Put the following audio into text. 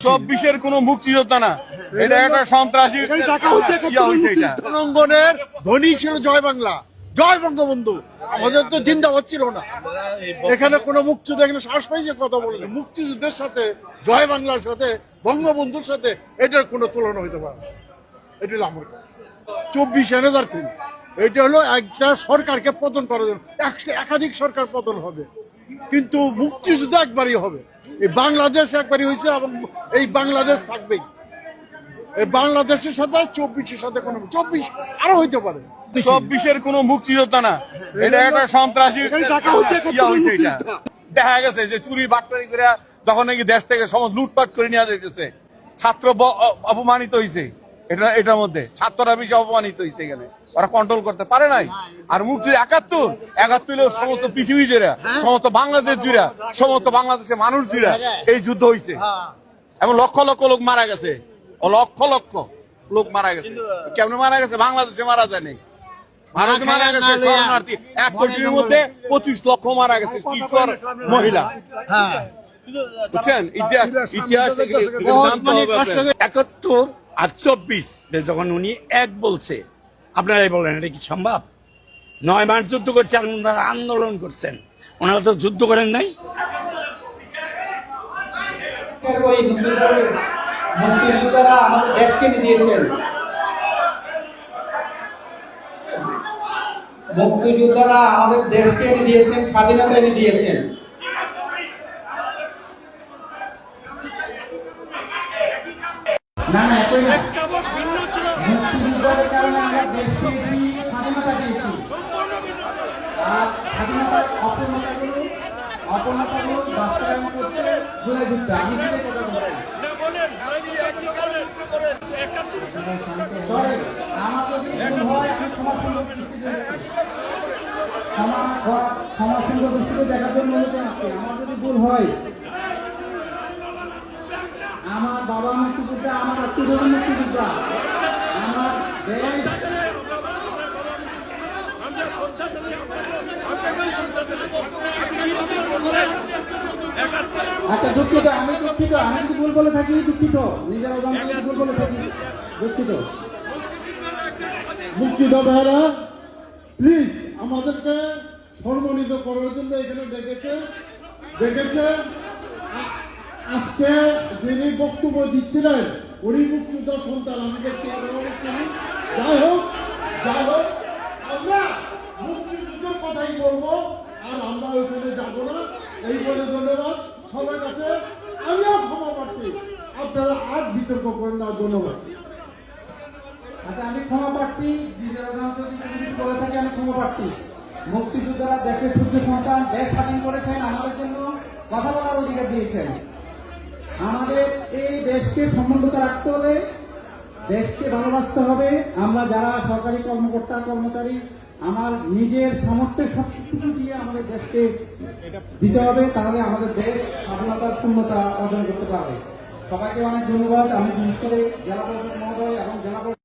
চব্বিশের কোন মুক্তিযোদ্ধা না। এটা একটা সন্ত্রাসী রণাঙ্গনের ধ্বনি ছিল জয় বাংলা। জয় বঙ্গবন্ধু। আমাদের তো জিন্দাবাদ ছিল না। এখানে কোনো মুক্তিযুদ্ধ এখানে শ্বাস পাইছে কথা মুক্তিযুদ্ধের সাথে জয় বাংলার সাথে বঙ্গবন্ধুর সাথে এটার কোনো তুলনা হইতে পারে এটা হলো আমার কথা। চব্বিশ হাজার তিন। এটা হলো একটা সরকারকে পতন করার জন্য। এক- একাধিক সরকার পতন হবে। কিন্তু মুক্তিযুদ্ধ একবারই হবে। বাংলাদেশ একবারই হয়েছে এবং এই বাংলাদেশ থাকবেই। এই বাংলাদেশের সাথে চব্বিশের সাথে কোনো চব্বিশ আরও হইতে পারে। চব্বিশের কোন মুক্তিযোদ্ধা না। এটা একটা সন্ত্রাসী। দেখা গেছে যে চুরি বাটপারি করে তখন নাকি দেশ থেকে সমস্ত লুটপাট করে নিয়ে যাইতেছে ছাত্র অপমানিত হয়েছে এটা এটার মধ্যে। ছাত্ররা বেশি অপমানিত হইছে এখানে। ওরা কন্ট্রোল করতে পারে নাই। আর মুক্তি একাত্তর একাত্তর সমস্ত পৃথিবী জুড়ে সমস্ত বাংলাদেশ জুড়ে সমস্ত বাংলাদেশের মানুষ জুড়ে এই যুদ্ধ হইছে। এবং লক্ষ লক্ষ লোক মারা গেছে। ও লক্ষ লক্ষ লোক মারা গেছে। কেমন মারা গেছে? বাংলাদেশে মারা যায়নি। ভারতে মারা গেছে শরণার্থী। এক কোটির মধ্যে পঁচিশ লক্ষ মারা গেছে কিশোর মহিলা। বুঝছেন? ইতিহাস। একাত্তর আর চব্বিশ। যখন উনি এক বলছে আপনারাই বলেন, এটা কি সম্ভব? নয় মাস যুদ্ধ করছে, আর ওনারা আন্দোলন করছেন। ওনারা তো যুদ্ধ করেন নাই? দেশকে মুক্তিযোদ্ধারা আমাদের দেশকে এনে দিয়েছেন, স্বাধীনতা এনে দিয়েছেন। না না, একই না। মুক্তিযুদ্ধের কারণে আমরা দেশ পেয়েছি স্বাধীনতা পেয়েছি আর স্বাধীনতার অপূর্ণতাগুলো অপূর্ণতাগুলো বাস্তবায়ন করতে জুলাই যুদ্ধ আমি কথা বলছি আমার যদি হয় আমি সুন্দর দৃষ্টিতে দেখার জন্য আমার যদি ভুল হয় আমার বাবা মুক্তিযোদ্ধা আমার আত্মীয় মুক্তিযোদ্ধা আচ্ছা দুঃখিত, আমি দুঃখিত, আমি যদি ভুল বলে থাকি, দুঃখিত। নিজের ভুল বলে থাকি। দুঃখিত। মুক্তিযোদ্ধারা প্লিজ আমাদেরকে সম্মানিত করার জন্য এখানে ডেকেছে ডেকেছে। আজকে যিনি বক্তব্য দিচ্ছিলেন উনি মুক্তিযোদ্ধা সন্তান, আমি দেখতে যাই হোক যাই হোক, আমরা মুক্তিযুদ্ধের কথাই বলব, আর আমরা ওইখানে যাব না। এই বলে ধন্যবাদ সবার কাছে। আমিও ক্ষমা পাচ্ছি আপনারা আর বিতর্ক করেন না, ধন্যবাদ। আচ্ছা আমি ক্ষমা কিছু বলে থাকি, আমি ক্ষমা প্রার্থী। মুক্তিযোদ্ধারা দেশের সূর্য সন্তান, দেশ স্বাধীন করেছেন, আমাদের জন্য কথা বলার অধিকার দিয়েছেন। আমাদের এই দেশকে সমন্বিত রাখতে হলে দেশকে ভালোবাসতে হবে। আমরা যারা সরকারি কর্মকর্তা, কর্মচারী, আমার নিজের সামর্থ্যের সবটুকু দিয়ে আমাদের দেশকে দিতে হবে, তাহলে আমাদের দেশ স্বাধীনতার পূর্ণতা অর্জন করতে পারবে। সবাইকে অনেক ধন্যবাদ। আমি বিশেষ করে জেলা পরিষদ মহোদয় এবং জেলা